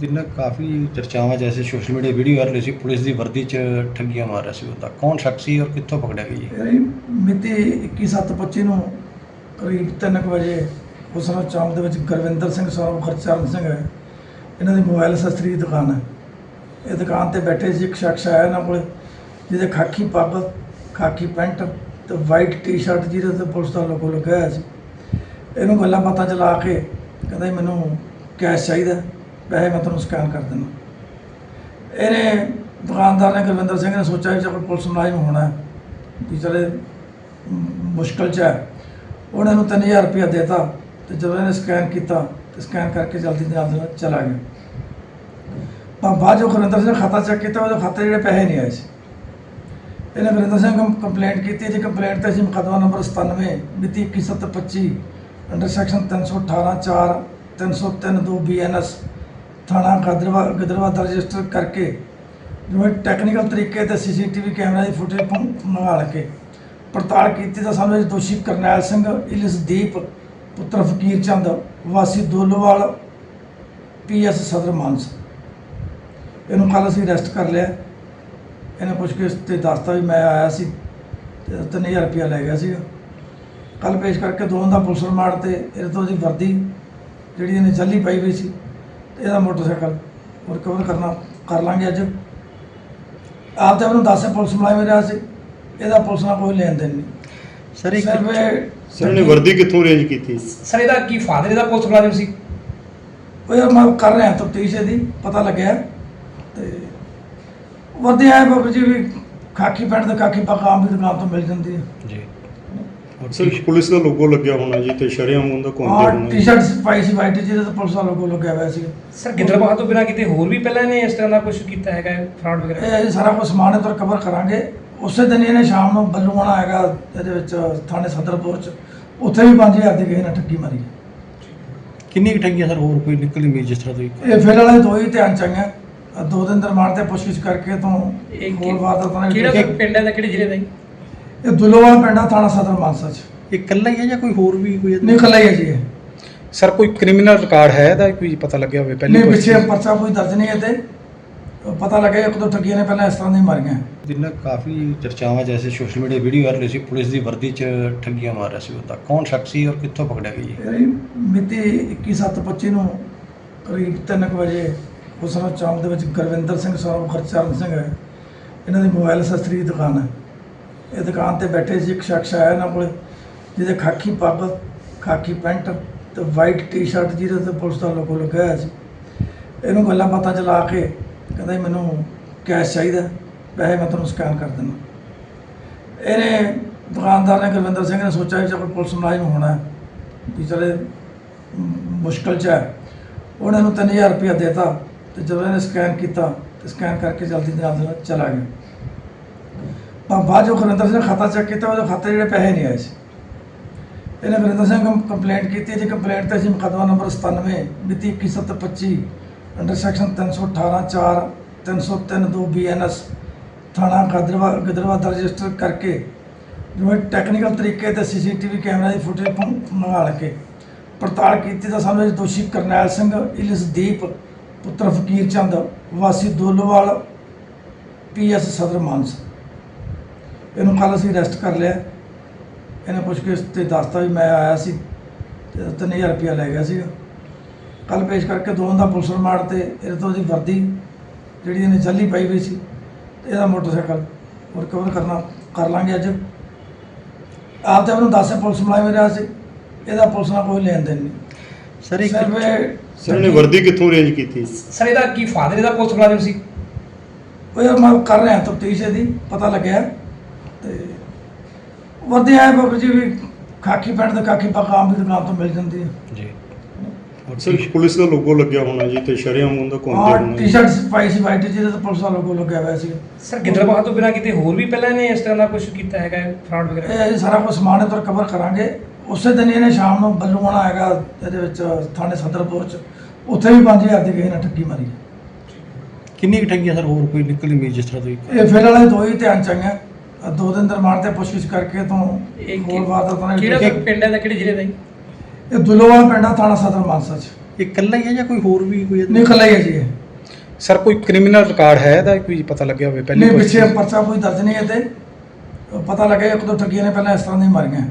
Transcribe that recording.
ਦਿਨ ਕਾਫੀ ਚਰਚਾਵਾਂ ਜੈਸੇ social media video viral ਹੋਈ ਸੀ, ਪੁਲਿਸ ਦੀ ਵਰਦੀ 'ਚ ਠੱਗੀਆਂ ਮਾਰ ਰਿਹਾ ਸੀ ਉਹਦਾ ਕੌਣ ਸ਼ਖਸ ਸੀ ਔਰ ਕਿੱਥੋਂ ਪਕੜਿਆ ਗਿਆ ਜੀ? ਮਿਤੀ 21/7/25 ਨੂੰ ਕਰੀਬ 3 ਵਜੇ ਉਸਰਾ ਚੌਂਕ ਦੇ ਵਿੱਚ ਗੁਰਵਿੰਦਰ ਸਿੰਘ ਸੌਰਵ ਖਰਚਰਨ ਸਿੰਘ ਹੈ। ਇਹਨਾਂ ਦੀ ਮੋਬਾਈਲ ਸ਼ਸਤਰੀ ਦੀ ਦੁਕਾਨ ਹੈ। ਇਹ ਦੁਕਾਨ ਤੇ ਬੈਠੇ ਸੀ, ਇੱਕ ਸ਼ਖਸ ਆਇਆ ਇਹਨਾਂ ਕੋਲ, ਜਿਹਦੇ ਖਾਕੀ ਪੱਗ, ਖਾਕੀ ਪੈਂਟ ਤੇ ਵਾਈਟ ਟੀ-ਸ਼ਰਟ ਜਿਹਦੇ ਤੇ ਪੁਲਿਸ ਦਾ ਲੋਗੋ ਲੱਗਿਆ ਸੀ। ਇਹਨੂੰ ਗੱਲਾਂ ਬਾਤਾਂ ਚਲਾ ਕੇ ਕਹਿੰਦਾ ਮੈਨੂੰ ਕੈਸ਼ ਚਾਹੀਦਾ ਪੈਸੇ ਮੈਂ ਤੁਹਾਨੂੰ ਸਕੈਨ ਕਰ ਦਿੰਦਾ। ਇਹਨੇ ਦੁਕਾਨਦਾਰ ਨੇ ਗੁਰਵਿੰਦਰ ਸਿੰਘ ਨੇ ਸੋਚਿਆ ਵੀ ਚੱਲ ਪੁਲਿਸ ਮੁਲਾਜ਼ਮ ਹੋਣਾ ਵੀ ਚਲੇ ਮੁਸ਼ਕਲ ਚ ਹੈ। ਉਹਨੇ ਨੂੰ 3000 ਰੁਪਇਆ ਦੇਤਾ ਤੇ ਜਦੋਂ ਇਹਨੇ ਸਕੈਨ ਕੀਤਾ ਤੇ ਸਕੈਨ ਕਰਕੇ ਜਲਦੀ ਦੇ ਨਾਲ ਦੇ ਚਲਾ ਗਿਆ। ਪਰ ਬਾਅਦ ਜੋ ਗੁਰਵਿੰਦਰ ਸਿੰਘ ਖਾਤਾ ਚੈੱਕ ਕੀਤਾ, ਉਹਦੇ ਖਾਤੇ ਜਿਹੜੇ ਪੈਸੇ ਨਹੀਂ ਆਏ ਸੀ। ਇਹਨੇ ਗੁਰਵਿੰਦਰ ਸਿੰਘ ਕੰਪਲੇਂਟ ਕੀਤੀ ਜੀ ਕੰਪਲੇਂਟ ਤੇ ਅਸੀਂ ਮੁਕੱਦਮਾ ਨੰਬਰ 97 ਮਿਤੀ 21/7/25 ਅੰਡਰ ਸੈਕਸ਼ਨ 318 4 303 2 ਬੀਐਨਐਸ ਥਾਣਾ ਗਦਰਵਾ ਗਦਰਵਾ ਦਾ ਰਜਿਸਟਰ ਕਰਕੇ ਜਿਵੇਂ ਟੈਕਨੀਕਲ ਤਰੀਕੇ ਤੇ ਸੀਸੀਟੀਵੀ ਕੈਮਰਾ ਦੀ ਫੁਟੇਜ ਮੰਗਾ ਕੇ ਪੜਤਾਲ ਕੀਤੀ ਤਾਂ ਸਾਨੂੰ ਦੋਸ਼ੀ ਕਰਨੈਲ ਸਿੰਘ ਇਲਸਦੀਪ ਪੁੱਤਰ ਫਕੀਰ ਚੰਦ, ਵਾਸੀ ਦੋਲੋਵਾਲ ਪੀਐਸ ਸਦਰ ਮਾਨਸ ਇਹਨੂੰ ਕੱਲ ਅਸੀਂ ਅਰੈਸਟ ਕਰ ਲਿਆ। ਇਹਨੇ ਪੁੱਛ ਕੇ ਤੇ ਦੱਸਤਾ ਵੀ ਮੈਂ ਆਇਆ ਸੀ ਤੇ 3000 ਰੁਪਇਆ ਲੈ ਗਿਆ ਸੀਗਾ। ਕੱਲ ਪੇਸ਼ ਕਰਕੇ ਦੋਵਾਂ ਦਾ ਪੁਲਿਸ ਰਿਮਾਂਡ ਤੇ ਇਹਦੇ ਤੋਂ ਉਹਦੀ ਵਰਦੀ ਜਿਹੜੀ ਇਹਨੇ ਚੱਲੀ ਪਾਈ ਹੋਈ ਸੀ ਇਹਦਾ ਮੋਟਰਸਾਈਕਲ ਰਿਕਵਰ ਕਰਨਾ ਕਰ ਲਾਂਗੇ ਅੱਜ। ਆਪ ਤਾਂ ਉਹਨੂੰ ਦੱਸੇ ਪੁਲਿਸ ਮੁਲਾਜ਼ਮ ਰਿਹਾ ਸੀ ਇਹਦਾ ਪੁਲਿਸ ਨਾਲ ਕੋਈ ਲੈਣ ਦੇਣ ਨਹੀਂ। ਸਰ ਇੱਕ ਸਿਰਫ ਇਹ ਸਰ ਨੇ ਵਰਦੀ ਕਿੱਥੋਂ ਅਰੇਂਜ ਕੀਤੀ? ਸਰ ਇਹਦਾ ਕੀ ਫਾਦਰ ਇਹਦਾ ਪੁਲਿਸ ਮੁਲਾਜ਼ਮ ਸੀ? ਉਹ ਯਾਰ ਮੈਂ ਕਰ ਰਿਹਾ ਤਫਤੀਸ਼ ਇਹਦੀ ਪਤਾ ਲੱਗਿਆ। ਤੇ ਵਰਦੀ ਆਏ ਬਾਬੂ ਜੀ ਵੀ ਖਾਕੀ ਪੈਂਟ ਤੇ ਖਾਕੀ ਪੱਗ ਆਮ ਦੀ ਦੁਕਾਨ ਤੋਂ ਮਿਲ ਜਾਂਦੀ ਹੈ। ਜੀ। ਔਰ ਸਰ ਪੁਲਿਸ ਦਾ ਲੋਗੋ ਲੱਗਿਆ ਹੋਣਾ ਜੀ ਤੇ ਸ਼ਰੇਆਮ ਉਹਦਾ ਘੁੰਮਦੇ ਹਾਂ ਹੋਣਾ ਜੀ। ਟੀ-ਸ਼ਰਟ ਪਾਈ ਸੀ ਵਾਈਟ ਜਿਹਦੇ ਤੇ ਪੁਲਿਸ ਵਾਲਾ ਲੋਗੋ ਲੱਗਿਆ ਹੋਇਆ ਸੀ। ਸਰ ਗਿੱਦੜਬਾਹਾ ਤੋਂ ਬਿਨਾਂ ਕਿਤੇ ਹੋਰ ਵੀ ਪਹਿਲਾਂ ਇਹਨੇ ਇਸ ਤਰ੍ਹਾਂ ਦਾ ਕੁਝ ਕੀਤਾ ਹੈਗਾ ਫਰਾਡ ਵਗੈਰਾ? ਇਹ ਅਸੀਂ ਸਾਰਾ ਕੁਝ ਸਮਾਨ ਇਹ ਤੋਂ ਰਿਕਵਰ ਕਰਾਂਗੇ। ਉਸੇ ਦਿਨ ਹੀ ਇਹਨੇ ਸ਼ਾਮ ਨੂੰ ਬੱਲੂ ਆਣਾ ਹੈਗਾ ਇਹਦੇ ਵਿੱਚ ਥਾਣੇ ਸਦਰਪੁਰ ਚ ਉੱਥੇ ਵੀ 5000 ਦੀ ਕਿਸੇ ਨੇ ਠੱਗੀ ਮਾਰੀ। ਕਿੰਨੀ ਕੁ ਠੱਗੀਆਂ ਸਰ ਹੋਰ ਕੋਈ ਨਿਕਲੀ ਨਹੀਂ ਜਿਸ ਤਰ੍ਹਾਂ ਤੁਸੀਂ ਇਹ ਫਿਰ ਵਾਲੇ ਦੋ ਹੀ ਧਿਆਨ ਚ ਆਈਆਂ। ਆਹ ਦੋ ਦਿਨ ਦੇ ਰਿਮਾਂਡ ਤੇ ਪੁੱਛਗਿੱਛ ਕਰਕੇ ਤੋਂ ਇਹ ਹੋਰ ਵਾਰਦਾਤਾਂ ਨੇ ਕਿਹੜਾ ਇਹ ਪਿੰਡ ਹੈ ਦਾ ਕਿਹੜੇ ਜ਼ਿਲ੍ਹੇ ਦਾ ਜੀ? ਦੁਲੋਵਾਲ ਪਿੰਡਾ ਥਾਣਾ ਸਦਰ ਮਾਨਸਾ ਚ। ਇਹ ਇਕੱਲਾ ਹੀ ਹੈ ਜਾਂ ਕੋਈ ਹੋਰ ਵੀ ਕੋਈ ਨਹੀਂ ਇਕੱਲਾ ਹੀ ਹੈ ਜੀ ਇਹ। ਸਰ ਕੋਈ ਕ੍ਰਿਮੀਨਲ ਰਿਕਾਰਡ ਹੈ ਇਹਦਾ? ਕੋਈ ਪਤਾ ਲੱਗਿਆ ਹੋਵੇ ਪਹਿਲੀ ਨਹੀਂ ਪਿੱਛੇ ਪਰਚਾ ਕੋਈ ਦਰਜ ਨਹੀਂ ਹੈ ਤੇ ਪਤਾ ਲੱਗਿਆ ਇੱਕ ਦੋ ਠੱਗੀਆਂ ਨੇ ਪਹਿਲਾਂ ਇਸ ਤਰ੍ਹਾਂ ਦੀਆਂ ਮਾਰੀਆਂ। ਦਿਨ ਕਾਫੀ ਚਰਚਾਵਾਂ ਜੈਸੇ ਸੋਸ਼ਲ ਮੀਡੀਆ ਵੀਡੀਓ ਵਾਇਰਲ ਹੋਈ ਸੀ ਪੁਲਿਸ ਦੀ ਵਰਦੀ 'ਚ ਠੱਗੀਆਂ ਮਾਰ ਰਿਹਾ ਸੀ ਉਹਦਾ ਕੌਣ ਸ਼ਖਸ ਸੀ ਔਰ ਕਿੱਥੋਂ ਪਕੜਿਆ ਗਿਆ ਜੀ? ਇਹ ਮਿਤੀ 21/7/25 ਨੂੰ ਕਰੀਬ 3 ਵਜੇ ਉਸਰਾ ਚੌਂਕ ਦੇ ਵਿੱਚ ਗੁਰਵਿੰਦਰ ਸਿੰਘ ਸੌਰਵ ਖਰਚਰਨ ਸਿੰਘ ਹੈ। ਇਹਨਾਂ ਦੀ ਮੋਬਾਈਲ ਅਸੈਸਰੀ ਦੀ ਦੁਕਾਨ ਹੈ। ਇਹ ਦੁਕਾਨ ਤੇ ਬੈਠੇ ਸੀ ਇੱਕ ਸ਼ਖਸ ਆਇਆ ਇਹਨਾਂ ਕੋਲ, ਜਿਹਦੇ ਖਾਕੀ ਪੱਗ, ਖਾਕੀ ਪੈਂਟ ਤੇ ਵਾਈਟ ਟੀ-ਸ਼ਰਟ ਜਿਹਦੇ ਤੇ ਪੁਲਿਸ ਦਾ ਲੋਗੋ ਲੱਗਿਆ ਹੋਇਆ ਸੀ। ਇਹਨੂੰ ਗੱਲਾਂ ਬਾਤਾਂ ਚਲਾ ਕੇ ਕਹਿੰਦਾ ਜੀ ਮੈਨੂੰ ਕੈਸ਼ ਚਾਹੀਦਾ, ਪੈਸੇ ਮੈਂ ਤੁਹਾਨੂੰ ਸਕੈਨ ਕਰ ਦਿੰਦਾ। ਇਹਨੇ ਦੁਕਾਨਦਾਰ ਨੇ ਗੁਰਵਿੰਦਰ ਸਿੰਘ ਨੇ ਸੋਚਿਆ ਵੀ ਚੱਲ ਪੁਲਿਸ ਮੁਲਾਜ਼ਮ ਹੋਣਾ ਵੀ ਚਲੇ ਮੁਸ਼ਕਲ ਚ ਹੈ। ਉਹਨੇ ਨੂੰ 3000 ਰੁਪਇਆ ਦੇਤਾ ਤੇ ਜਦੋਂ ਇਹਨੇ ਸਕੈਨ ਕੀਤਾ ਤੇ ਸਕੈਨ ਕਰਕੇ ਜਲਦੀ ਦੇ ਨਾਲ ਚਲਾ ਗਿਆ। ਪਰ ਜੋ ਗੁਰਵਿੰਦਰ ਸਿੰਘ ਖਾਤਾ ਚੈੱਕ ਕੀਤਾ ਉਹਦੇ ਖਾਤੇ ਜਿਹੜੇ ਪੈਸੇ ਨਹੀਂ ਆਏ ਸੀ ਇਹਨੇ ਗੁਰਵਿੰਦਰ ਸਿੰਘ ਕੰਪਲੇਂਟ ਕੀਤੀ ਜੀ ਕੰਪਲੇਂਟ ਤੇ ਅਸੀਂ ਮੁਕੱਦਮਾ ਨੰਬਰ 97 ਮਿਤੀ 21/7/25 ਅੰਡਰ ਸੈਕਸ਼ਨ 318 4 303 2 ਬੀਐਨਐਸ ਥਾਣਾ ਗਦਰਵਾ ਗਦਰਵਾ ਦਾ ਰਜਿਸਟਰ ਕਰਕੇ ਜਿਵੇਂ ਟੈਕਨੀਕਲ ਤਰੀਕੇ ਤੇ ਸੀਸੀਟੀਵੀ ਕੈਮਰਾ ਦੀ ਫੁਟੇਜ ਮੰਗਾ ਕੇ ਪੜਤਾਲ ਕੀਤੀ ਤਾਂ ਸਾਨੂੰ ਦੋਸ਼ੀ ਕਰਨੈਲ ਸਿੰਘ ਇਲਸਦੀਪ ਪੁੱਤਰ ਫਕੀਰ ਚੰਦ ਵਾਸੀ ਦੋਲੋਵਾਲ ਪੀਐਸ ਸਦਰ ਮਾਨਸ ਇਹਨੂੰ ਕੱਲ ਅਸੀਂ ਅਰੈਸਟ ਕਰ ਲਿਆ। ਇਹਨੇ ਪੁੱਛ ਕੇ ਤੇ ਦੱਸਤਾ ਵੀ ਮੈਂ ਆਇਆ ਸੀ ਤੇ 3000 ਰੁਪਇਆ ਲੈ ਗਿਆ ਸੀਗਾ। ਕੱਲ ਪੇਸ਼ ਕਰਕੇ ਦੋਵਾਂ ਦਾ ਪੁਲਿਸ ਰਿਮਾਂਡ ਤੇ ਇਹਦੇ ਤੋਂ ਉਹਦੀ ਵਰਦੀ ਜਿਹੜੀ ਇਹਨੇ ਚੱਲੀ ਪਾਈ ਹੋਈ ਸੀ ਤੇ ਇਹਦਾ ਮੋਟਰਸਾਈਕਲ ਰਿਕਵਰ ਕਰਨਾ ਕਰ ਲਾਂਗੇ ਅੱਜ। ਆਪ ਤਾਂ ਉਹਨੂੰ ਦੱਸੇ ਪੁਲਿਸ ਮੁਲਾਜ਼ਮ ਰਿਹਾ ਸੀ ਇਹਦਾ ਪੁਲਿਸ ਨਾਲ ਕੋਈ ਲੈਣ ਦੇਣ ਨਹੀਂ। ਸਰ ਇੱਕ ਸਰ ਨੇ ਵਰਦੀ ਕਿੱਥੋਂ ਅਰੇਂਜ ਕੀਤੀ? ਸਰ ਇਹਦਾ ਕੀ ਫਾਦਰ ਇਹਦਾ ਪੁਲਿਸ ਮੁਲਾਜ਼ਮ ਸੀ? ਉਹ ਯਾਰ ਮੈਂ ਕਰ ਰਿਹਾ ਤਫਤੀਸ਼ ਇਹਦੀ ਪਤਾ ਲੱਗਿਆ। ਤੇ ਵਰਦੀ ਆਏ ਬਾਬੂ ਜੀ ਵੀ ਖਾਕੀ ਪੈਂਟ ਤੇ ਖਾਕੀ ਪੱਗ ਆਮ ਦੀ ਦੁਕਾਨ ਤੋਂ ਮਿਲ ਜਾਂਦੀ ਹੈ। ਜੀ। ਸਰ ਪੁਲਿਸ ਦਾ ਲੋਗੋ ਲੱਗਿਆ ਹੋਣਾ ਜੀ ਤੇ ਸ਼ਰੇਆਮ ਉਹਦਾ ਘੁੰਮਦੇ ਹਾਂ ਹੋਣਾ ਜੀ। ਟੀ-ਸ਼ਰਟ ਪਾਈ ਸੀ ਵਾਈਟ ਜਿਹਦੇ ਤੇ ਪੁਲਿਸ ਵਾਲਾ ਲੋਗੋ ਲੱਗਿਆ ਹੋਇਆ ਸੀ। ਸਰ ਗਿੱਦੜਬਾਹਾ ਤੋਂ ਬਿਨਾਂ ਕਿਤੇ ਹੋਰ ਵੀ ਪਹਿਲਾਂ ਇਹਨੇ ਇਸ ਤਰ੍ਹਾਂ ਦਾ ਕੁਝ ਕੀਤਾ ਹੈਗਾ ਫਰਾਡ ਵਗੈਰਾ? ਇਹ ਅਸੀਂ ਸਾਰਾ ਕੁਝ ਸਮਾਨ ਇਹ ਤੋਂ ਰਿਕਵਰ ਕਰਾਂਗੇ। ਉਸੇ ਦਿਨ ਹੀ ਇਹਨੇ ਸ਼ਾਮ ਨੂੰ ਬੱਲੂ ਆਣਾ ਹੈਗਾ ਇਹਦੇ ਵਿੱਚ ਥਾਣੇ ਸਦਰਪੁਰ ਚ। ਉੱਥੇ ਵੀ 5000 ਦੀ ਕਿਸੇ ਨੇ ਠੱਗੀ ਮਾਰੀ। ਕਿੰਨੀ ਕੁ ਠੱਗੀਆਂ ਸਰ? ਹੋਰ ਕੋਈ ਨਿਕਲੀ ਨਹੀਂ ਜਿਸ ਤਰ੍ਹਾਂ ਤੁਸੀਂ ਇਹ ਫਿਰ ਵਾਲੇ ਦੋ ਹੀ ਧਿਆਨ ਚ ਆਈਆਂ। ਦੋ ਦਿਨ ਦੇ ਰਿਮਾਂਡ ਤੇ ਪੁੱਛਗਿੱਛ ਕਰਕੇ ਤੋਂ ਇਹ ਹੋਰ ਵਾਰਦਾਤਾਂ ਨੇ ਕਿਹੜਾ ਪਿੰਡ ਹੈ ਦਾ ਕਿਹੜੇ ਜ਼ਿਲ੍ਹੇ ਦਾ ਜੀ? ਇਹ ਦੁਲੋਵਾਲ ਪਿੰਡਾ ਥਾਣਾ ਸਦਰ ਮਾਨਸਾ ਚ। ਇਹ ਇਕੱਲਾ ਹੀ ਹੈ ਜਾਂ ਕੋਈ ਹੋਰ ਵੀ ਕੋਈ ਇਹਦੇ- ਨਹੀਂ ਇਕੱਲਾ ਹੀ ਹੈ ਜੀ ਇਹ। ਸਰ ਕੋਈ ਕ੍ਰਿਮੀਨਲ ਰਿਕਾਰਡ ਹੈ ਇਹਦਾ? ਕੋਈ ਪਤਾ ਲੱਗਿਆ ਹੋਵੇ ਪਹਿਲੇ ਨਹੀਂ ਪਿੱਛੇ ਪਰਚਾ ਕੋਈ ਦਰਜ ਨਹੀਂ ਹੈ ਤੇ ਪਤਾ ਲੱਗਿਆ ਇੱਕ ਦੋ ਠੱਗੀਆਂ ਨੇ ਪਹਿਲਾਂ ਇਸ ਤਰ੍ਹਾਂ ਦੀਆਂ ਮਾਰੀਆਂ।